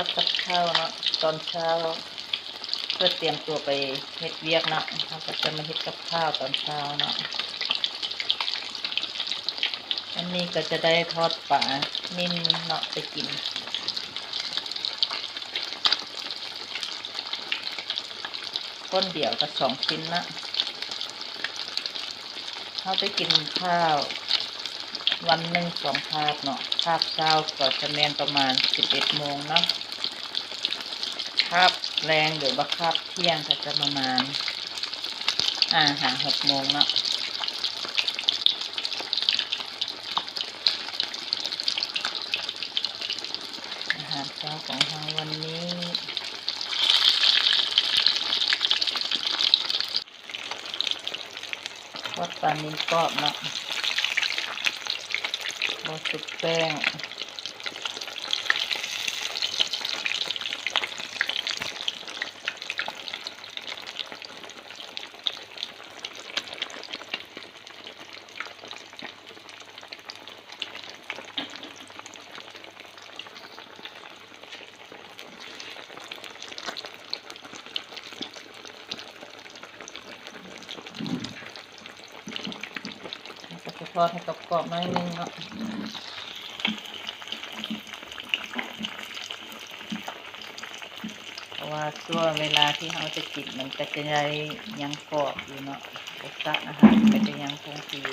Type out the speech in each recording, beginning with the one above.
ับกับข้าวเนาะตอนเช้า เพื่อเตรียมตัวไปเฮ็ดเวียกเนาะเราก็จะมาเฮ็ดกับข้าวตอนเช้าเนาะอันนี้ก็จะได้ทอดปลานิ่มเนาะไปกินก้นเดี่ยวกับสองชิ้นนะเขาไปกินข้าว วันหนึ่งสองคาบเนาะคาบเช้าก็จะแมนประมาณสิบเอ็ดโมงเนาะ คาบแรงหรือว่าคาบเที่ยงก็จะประมาณ อ่าหาหกโมงเนาะอาหารเช้าของเราวันนี้ทอดปานิลกรอบเนาะบดสุกแป้ง อดให้กรอบๆหน่อยนึงเนาะเพราะว่าช่วงเวลาที่เขาจะกินมันก็จะได้ยังกรอบอยู่เนาะรสชาติอาหารก็จะยังคงที่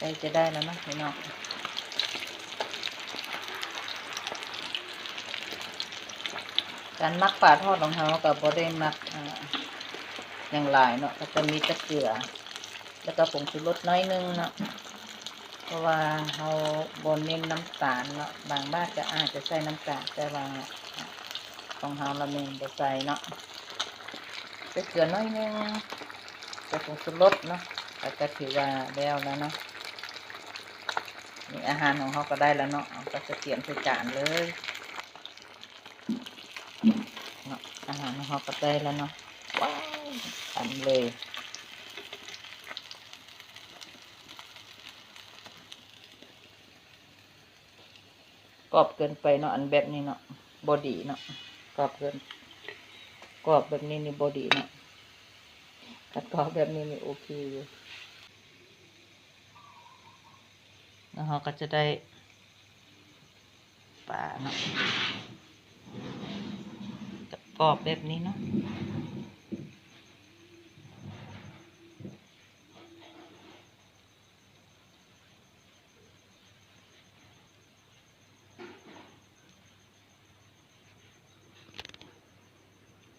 ใกล้จะได้แล้วนะพี่น้องการมักปลาทอดของเรากับบได้มักอ่าอย่างหลายเนาะก็จะมีตะเกือแล้วก็ผงชูรสน้อยนึงเนาะเพราะว่าเราบนเน้นน้ำตาลเนาะบางบ้านก็อาจจะใส่น้ำตาลแต่ว่าของเราเราเน้นจะใส่เนาะใส่เกือน้อยนึงใส่ผงชูรสเนาะแต่ก็ถือว่าแล้วแล้วเนาะ นี่อาหารของเขาก็ได้แล้วเนาะก็จะเตรียมใส่จานเลยเนาะอาหารของเขาก็ได้แล้วเนาะว้าวทำเลยกรอบเกินไปเนาะอันแบบนี้เนาะบอดีเนาะกรอบเกินกรอบแบบนี้นี่บอดีเนาะถ้ากรอบแบบนี้นี่โอเคอยู่ แล้วเราก็จะได้ปลาเนาะกรอบแบบนี้เนาะ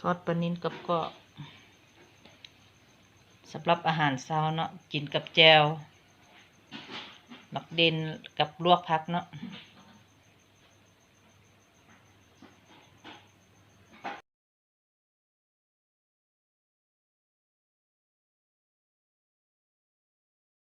ทอดปลานินกับก็สำหรับอาหารเช้าเนาะกินกับแจว หมักเด่นกับลวกพักเนาะ